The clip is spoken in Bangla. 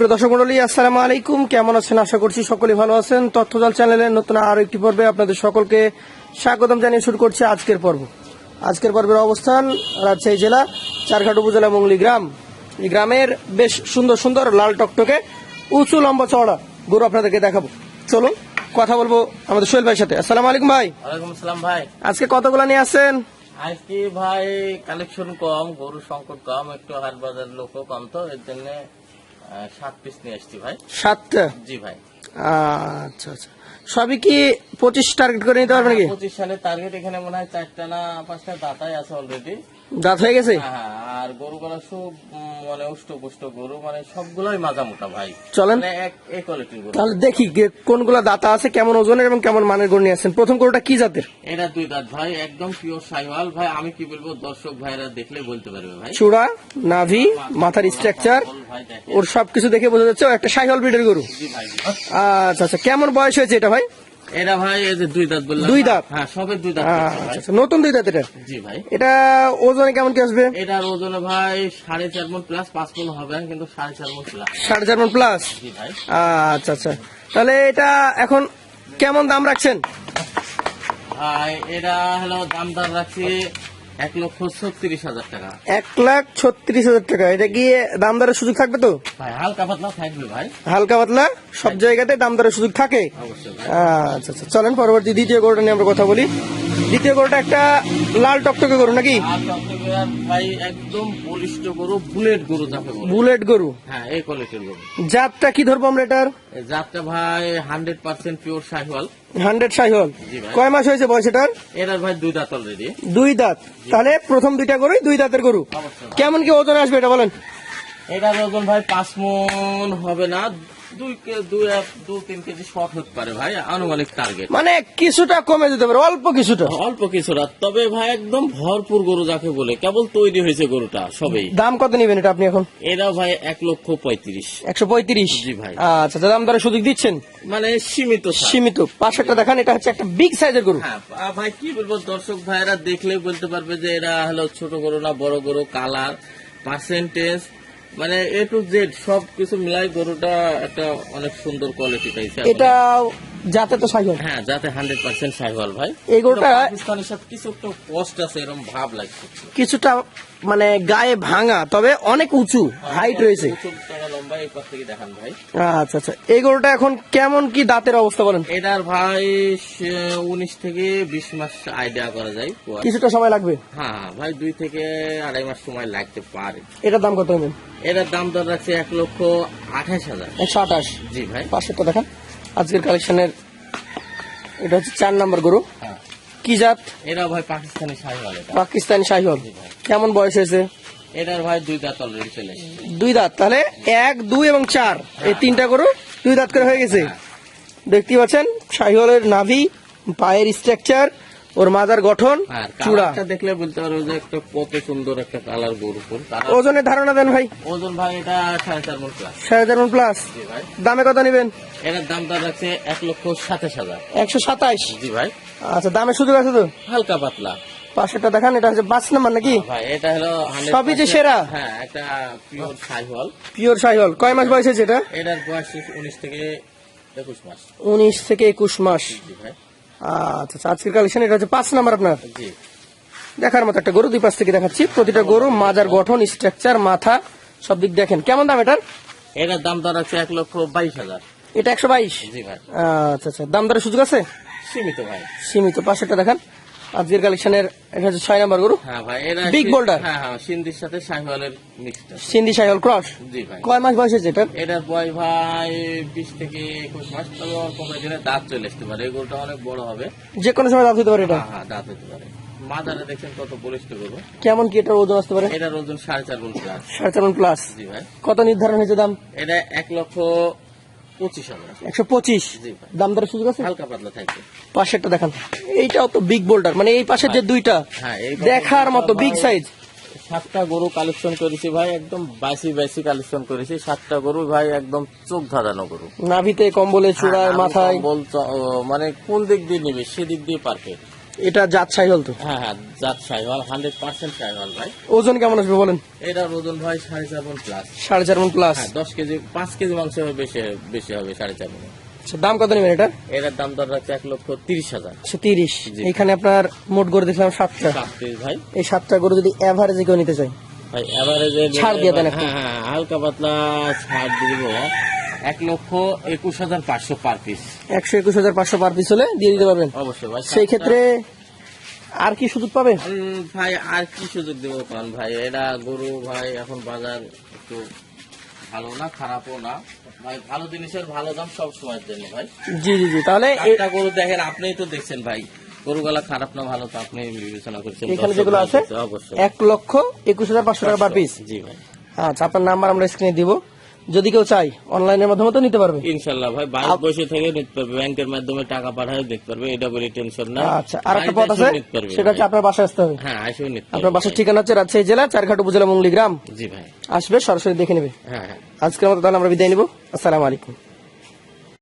প্রিয় দর্শক মন্ডলী আসসালামু আলাইকুম। কেমন আছেন? আশা করছি সকলে ভালো আছেন। তথ্যদল চ্যানেলের নতুন আরও একটি পর্বে আপনাদের সকলকে স্বাগতম জানিয়ে শুরু করছি আজকের পর্ব। আজকের পর্বের অবস্থান রাজশাহী জেলা চারঘাট উপজেলা মঙ্গলি গ্রাম। এই গ্রামের বেশ সুন্দর সুন্দর লাল টকটকে উঁচু লম্বা চওড়া গরু আপনাদেরকে দেখাবো। চলুন কথা বলব আমাদের সোহেল ভাইয়ের সাথে। আসসালামু আলাইকুম ভাই। ভাই। আজকে কতগুলো নিয়ে আসছেন? আজকে ভাই কালেকশন কম গরু সংকট কম একটু হাট বাজার লোক কম তো এর জন্য সাত পিস নিয়ে আসছি ভাই। সাতটা? জি ভাই। আচ্ছা আচ্ছা। সবই কি পঁচিশ টার্গেট করে নিতে পারবেন নাকি? পঁচিশ সালের টার্গেট এখানে মনে হয় চারটা না পাঁচটা দাঁতাই আছে অলরেডি দাঁত হয়ে গেছে? হ্যাঁ আর গরু গুলো সব মানে উষ্ট পুষ্ট গরু মানে সবগুলোই মাজা মোটা ভাই। চলেন। মানে এক কোয়ালিটির গরু। তাহলে দেখি কোনগুলা দাতা আছে কেমন ওজনের এবং কেমন মানের গরু নিয়ে আসছেন। প্রথম গরুটা কি জাতের? এটা দুই দাঁত ভাই একদম পিওর সাইওয়াল। ভাই আমি কি বলব দর্শক ভাইরা দেখলে বলতে পারবে ভাই। চূড়া নাভি মাথার স্ট্রাকচার ওর সবকিছু দেখে বোঝা যাচ্ছে ও একটা সাইহল ব্রিডের গরু। আচ্ছা আচ্ছা কেমন বয়স হয়েছে এটা ভাই? এটা ভাই এই যে দুই দাঁত বললাম দুই দাঁত? হ্যাঁ সবে দুই দাঁত আচ্ছা। আচ্ছা, নতুন দুই দাঁত এটা? জি ভাই। এটা ওজনে কেমন কি আসবে? এটার ওজন ভাই সাড়ে চার মন প্লাস পাঁচ মন হবে কিন্তু সাড়ে চার মন প্লাস সাড়ে চার মন প্লাস জি ভাই। আচ্ছা আচ্ছা। তাহলে এটা এখন কেমন দাম রাখছেন? ভাই এটা হলো দাম দাম রাখছি এক লক্ষ ছত্রিশ হাজার টাকা। এক লাখ ছত্রিশ হাজার টাকা। এটা কি দাম দরের সুযোগ থাকবে তো? ভাই হালকা পাতলা থাকবে ভাই। হালকা পাতলা? সব জায়গাতে দাম দরের সুযোগ থাকে? আচ্ছা আচ্ছা। চলেন পরবর্তী দ্বিতীয় গরুটা নিয়ে আমরা কথা বলি। দ্বিতীয় গরুটা একটা লাল টকটকে গরু নাকি? ভাই একদম বলিষ্ঠ গরু বুলেট গরু বুলেট গরু? হ্যাঁ এই কোয়ালিটির গরু। জাতটা কি ধরবো আমরা এটার? জাতটা ভাই hundred percent pure Sahiwal. Hundred ভাই। কয় মাস হয়েছে বয়স এটার? এটার ভাই দুই দাঁত অলরেডি দুই দাঁত। তাহলে প্রথম দুইটা গরুই দুই দাঁতের গরু। কেমন কি ওজন আসবে এটা বলেন? এটার ওজন ভাই পাঁচ মন হবে না দুই দু তিন কেজি শর্ট হতে পারে ভাই আনুমানিক টার্গেট মানে কিছুটা কমে যেতে পারে অল্প কিছুটা। অল্প কিছুটা তবে ভাই একদম ভরপুর গরু যাকে বলে কেবল তৈরি হয়েছে গরুটা সবেই। দাম কত নেবেন এটা আপনি এখন? এরা ভাই এক লক্ষ পঁয়ত্রিশ। একশো পঁয়ত্রিশ? জি ভাই। আচ্ছা আচ্ছা, দাম দরে সুযোগ দিচ্ছেন? মানে সীমিত। সীমিত। পাঁচশোটা দেখান এটা হচ্ছে একটা বিগ সাইজের গরু। হ্যাঁ ভাই কি বলব দর্শক ভাইরা দেখলেই বলতে পারবে যে এরা হলো ছোট গরু না বড় গরু কালার পার্সেন্টেজ মানে এ টু জেড সব কিছু মিলাই গরুটা একটা অনেক সুন্দর কোয়ালিটি পাইছে। এটা যাতে তো সাইকেল। হ্যাঁ যাতে হান্ড্রেড পার্সেন্ট সাইওয়াল ভাই। এই গরুটা- পাকিস্তানের সাথে কিছু একটা কষ্ট আছে এরকম ভাব লাগছে। কিছুটা মানে গায়ে ভাঙা তবে অনেক উঁচু হাইট রয়েছে। উঁচু লম্বা এই পাশ থেকে দেখান ভাই। আচ্ছা আচ্ছা। এই গরুটা এখন কেমন কি দাঁতের অবস্থা বলেন? এটার ভাই উনিশ থেকে বিশ মাস আইডিয়া করা যায় কিছুটা সময় লাগবে? হ্যাঁ হ্যাঁ, ভাই দুই থেকে আড়াই মাস সময় লাগতে পারে। এটার দাম কত নেবেন? এটার দাম দর রাখছে এক লক্ষ আঠাশ হাজার। একশো আঠাশ। জি ভাই। পাঁচশোটা দেখান। আজকের কালেকশনের এটা হচ্ছে চার নাম্বার গরু। হ্যাঁ। কি জাত? এরা ভাই পাকিস্তানি শাহিওয়াল পাকিস্তানি শাহিওয়াল। কেমন বয়স হয়েছে? এটার ভাই দুই দাঁত অলরেডি চলে দুই দাঁত তাহলে এক দুই এবং চার। এই তিনটা গরু দুই দাঁত করে হয়ে গেছে। দেখতে পাচ্ছেন শাহিওয়ালের নাভি পায়ের স্ট্রাকচার ওর মাজার গঠন চূড়া। দেখলে বলতে পারব যে একটা কত সুন্দর একটা কালার গরু ওজনের ধারণা দেন ভাই। ওজন ভাই এটা সাড়ে চার মন প্লাস সাড়ে চার মন প্লাস দামে কত নেবেন? এটার দাম দর রাখছে এক লক্ষ সাতাশ হাজার। একশো সাতাইশ? জি ভাই। আচ্ছা দামের সুযোগ আছে তো? হালকা পাতলা। পাঁচশোটা দেখান এটা হচ্ছে পাঁচ নাম্বার নাকি? এটা হলো 100% সবই যে সেরা? হ্যাঁ একটা পিওর সাইহল পিওর শাহিওয়াল। কয় মাস বয়স হয়েছে এটা? এটার বয়স উনিশ থেকে একুশ মাস। উনিশ থেকে একুশ মাস। জি ভাই। আচ্ছা আচ্ছা আজকের কালেকশন এটা হচ্ছে পাঁচ নাম্বার আপনার। জি। দেখার মতো একটা গরু দুই পাশ থেকে দেখাচ্ছি। প্রতিটা গরু মাজার গঠন স্ট্রাকচার মাথা সব দিক দেখেন। কেমন দাম এটার? এটার দাম দর আছে এক লক্ষ বাইশ হাজার। এটা একশো বাইশ? জি ভাই। আচ্ছা আচ্ছা দাম দরের সুযোগ আছে? সীমিত ভাই। সীমিত পাঁচশোটা দেখান। আজকের কালেকশনের এটা হচ্ছে ছয় নাম্বার গরু। হ্যাঁ ভাই এরা Big boulder? হ্যাঁ হ্যাঁ সিন্ধির সাথে শাহিওয়ালের মিক্সটা সিন্ধি শাহিওয়াল ক্রস জি ভাই। কয় মাস বয়স হয়েছে এটার? এটার বয়স ভাই বিশ থেকে একুশ মাস তবে অল্প দিনে দাঁত চলে আসতে পারে। এই গরুটা অনেক বড় হবে। যে কোনো সময় দিতে পারে এটা? হ্যাঁ হ্যাঁ দাঁত হতে পারে। মাদারে দেখছেন কত বলিষ্ঠ গরু। কেমন কি এটার ওজন আসতে পারে? এটার ওজন সাড়ে চার গুণ প্লাস সাড়ে চার প্লাস জি ভাই। কত নির্ধারণ হয়েছে দাম? এটা এক লক্ষ পঁচিশ হাজার একশো পঁচিশ। দাম দরের সুযোগ আছে? হালকা পাতলা থাকবে। পাশেরটা দেখান। এইটাও তো বিগ বোল্ডার মানে এই যে দুইটা হ্যাঁ দেখার মতো বিগ সাইজ সাতটা গরু কালেকশন করেছি ভাই একদম বাইসি বাইসি কালেকশন করেছি। সাতটা গরু ভাই একদম চোখ ধাঁধানো গরু। নাভিতে কম্বলে চূড়ায় হ্যাঁ, মাথায়। মানে কোন দিক দিয়ে নিবে সেদিক দিয়ে পারফেক্ট এটা জাত সাইহল তো? হ্যাঁ হ্যাঁ জাত সাইওয়াল হান্ড্রেড পার্সেন্ট সাইওয়াল ভাই। ওজন কেমন আসবে বলেন? এটার ওজন ভাই সাড়ে চার মন প্লাস সাড়ে চার মন প্লাস হ্যাঁ দশ কেজি পাঁচ কেজি মাংস হবে বেশি বেশি হবে সাড়ে চার মন। আচ্ছা, দাম কত নেবেন এটা? এটার দাম দর রাখছে এক লক্ষ তিরিশ হাজার। আচ্ছা তিরিশ। এখানে আপনার মোট গরু দেখলাম সাতটা। ভাই। এই সাতটা গরু যদি অ্যাভারেজে কেউ নিতে চাই ভাই এভারেজে ছাড় দিয়ে দেন হ্যাঁ হ্যাঁ হালকা পাতলা ছাড় দিব। এক লক্ষ একুশ হাজার পাঁচশো পার পিস একশো একুশ হাজার পাঁচশো পার পিস হলে দিয়ে দিতে পারবেন। অবশ্যই ভাই সেই ক্ষেত্রে আর কি সুযোগ পাবে ভাই আর কি সুযোগ দেবো কারণ ভাই? এটা গরু ভাই এখন বাজার একটু ভালো না খারাপও না। ভাই ভালো জিনিসের ভালো দাম সব সময়ের জন্য ভাই। জি জি জি তাহলে একটা গরু দেখেন আপনিই তো দেখছেন ভাই। গরুগুলা খারাপ না ভালো তো আপনি বিবেচনা করছেন এখানে যেগুলো আছে অবশ্যই। এক লক্ষ একুশ হাজার পাঁচশো টাকা পার পিস জি ভাই। আচ্ছা আপনার নাম্বার আমরা স্ক্রিনে দিব। যদি কেউ চাই অনলাইনের মাধ্যমে তো নিতে পারবে। ইনশাল্লাহ ভাই বাইরে বসে থেকে নিতে পারবে ব্যাংকের মাধ্যমে টাকা পাঠায় দেখতে পারবে এটা বলে টেনশন না। আচ্ছা আর একটা পথ আছে সেটা হচ্ছে আপনার বাসায় আসতে হবে। হ্যাঁ আসবে নিতে আপনার বাসার ঠিকানা হচ্ছে রাজশাহী জেলা চারঘাট উপজেলা মঙ্গলি গ্রাম জি ভাই। আসবে সরাসরি দেখে নেবে। হ্যাঁ হ্যাঁ। আজকের মতো তাহলে আমরা বিদায় নিব। আসসালামু আলাইকুম।